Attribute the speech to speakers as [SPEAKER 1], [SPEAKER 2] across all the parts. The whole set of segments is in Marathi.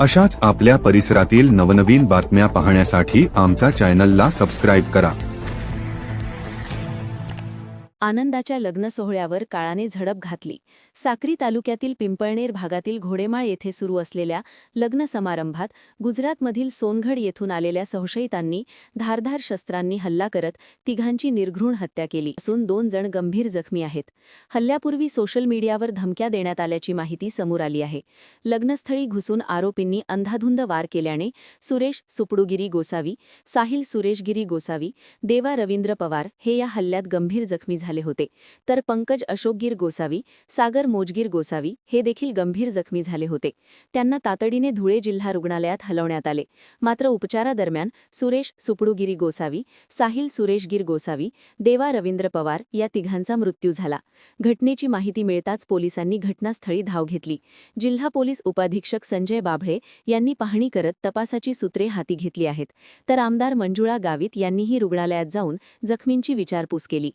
[SPEAKER 1] अशाच आपल्या परिसरातील नवनवीन बातम्या पाहण्यासाठी आमचा चॅनलला सबस्क्राईब करा.
[SPEAKER 2] आनंदाच्या लग्न सोहळ्यावर काळाने झडप घातली. साक्री तालुक्यातील पिंपळनेर भागातील घोडेमाळ येथे सुरू असलेल्या लग्न समारंभात गुजरातमधील सोनगड येथून आलेल्या संशयितांनी धारधार शस्त्रांनी हल्ला करत तिघांची निर्घृण हत्या केली असून दोन जण गंभीर जखमी आहेत. हल्ल्यापूर्वी सोशल मीडियावर धमक्या देण्यात आल्याची माहिती समोर आली आहे. लग्नस्थळी घुसून आरोपींनी अंधाधुंद वार केल्याने सुरेश सुपडूगिरी गोसावी साहिल सुरेशगिरी गोसावी देवा रवींद्र पवार हे या हल्ल्यात गंभीर जखमी झाले. झाले होते. तर पंकज अशोकगीर गोसावी सागर मोजगीर गोसावी हे देखील गंभीर जखमी झाले होते. त्यांना तातडीने धुळे जिल्हा रुग्णालयात हलवण्यात आले. मात्र उपचारादरम्यान सुरेश सुपडूगिरी गोसावी साहिल सुरेशगीर गोसावी देवा रवींद्र पवार या तिघांचा मृत्यू झाला. घटनेची माहिती मिळताच पोलिसांनी घटनास्थळी धाव घेतली. जिल्हा पोलीस उपाधीक्षक संजय बाभळे यांनी पाहणी करत तपासाची सूत्रे हाती घेतली आहेत. तर आमदार मंजुळा गावित यांनीही रुग्णालयात जाऊन जखमींची विचारपूस केली.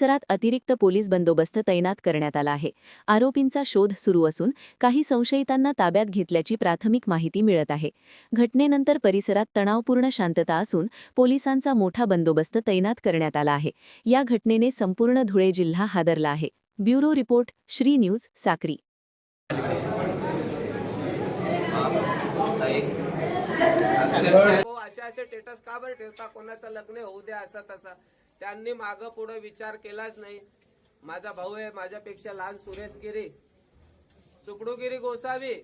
[SPEAKER 2] परिसरात अतिरिक्त पोलीस बंदोबस्त तैनात करण्यात आला आहे. आरोपींचा शोध सुरू असून काही संशयितांना ताब्यात घेतल्याची प्राथमिक माहिती मिळत आहे. घटनेनंतर परिसरात तणावपूर्ण शांतता असून पोलिसांचा मोठा बंदोबस्त तैनात करण्यात आला आहे. या घटनेने संपूर्ण धुळे जिल्हा हादरला आहे. Bureau report Shri news Sakri.
[SPEAKER 3] हो, असे स्टेटस का बरं ठेवता? कोणाचं लग्न होऊ द्या असं तसं. त्यांनी माग पुढे विचार केलाच नाही. माझा भाऊ आहे माझ्यापेक्षा लहान सुरेश गिरी सुकडूगिरी गोसावी.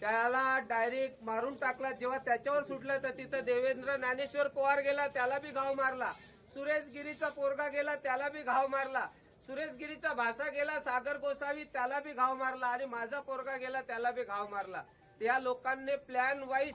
[SPEAKER 3] त्याला डायरेक्ट मारून टाकला. जेव्हा त्याच्यावर सुटलं तर तिथं देवेंद्र ज्ञानेश्वर पवार गेला त्याला बी घाव मारला. सुरेश गिरीचा पोरगा गेला त्याला बी घाव मारला. सुरेश गिरीचा भासा गेला सागर गोसावी त्याला बी घाव मारला. आणि माझा पोरगा गेला त्याला बी घाव मारला. त्या लोकांनी प्लॅन वाईज